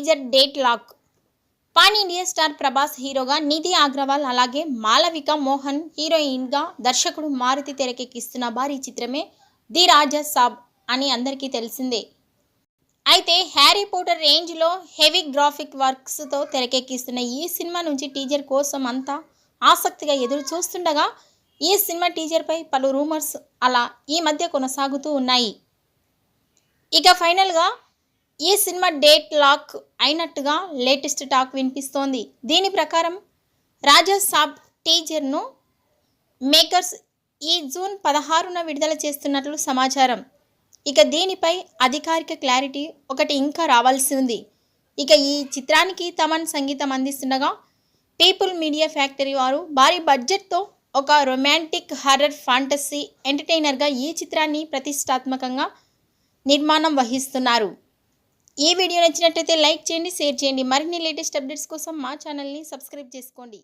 Teaser date lock. Pan India star Prabhas హీరోగా నిధి అగ్రవాల్ అలాగే మాలవిక మోహన్ హీరోయిన్గా దర్శకుడు మారుతి తెరకెక్కిస్తున్న భారీ చిత్రమే ది రాజా సాబ్ అని అందరికీ తెలిసిందే. అయితే హ్యారీ పోటర్ రేంజ్లో హెవీ గ్రాఫిక్ వర్క్స్తో తెరకెక్కిస్తున్న ఈ సినిమా నుంచి టీజర్ కోసం అంతా ఆసక్తిగా ఎదురు చూస్తుండగా ఈ సినిమా టీజర్పై పలు రూమర్స్ అలా ఈ మధ్య కొనసాగుతూ ఉన్నాయి. ఇక ఫైనల్గా ఈ సినిమా డేట్ లాక్ అయినట్టుగా లేటెస్ట్ టాక్ వినిపిస్తోంది. దీని ప్రకారం రాజా సాబ్ టీజర్ను మేకర్స్ ఈ జూన్ పదహారున విడుదల చేస్తున్నట్లు సమాచారం. ఇక దీనిపై అధికారిక క్లారిటీ ఒకటి ఇంకా రావాల్సి ఉంది. ఇక ఈ చిత్రానికి తమన్ సంగీతం అందిస్తుండగా పీపుల్ మీడియా ఫ్యాక్టరీ వారు భారీ బడ్జెట్తో ఒక రొమాంటిక్ హర్రర్ ఫాంటసీ ఎంటర్టైనర్గా ఈ చిత్రాన్ని ప్రతిష్టాత్మకంగా నిర్మాణం వహిస్తున్నారు. ఈ వీడియో నచ్చినట్లయితే లైక్ చేయండి షేర్ చేయండి. మరిన్ని లేటెస్ట్ అప్డేట్స్ కోసం మా ఛానల్ని సబ్స్క్రైబ్ చేసుకోండి.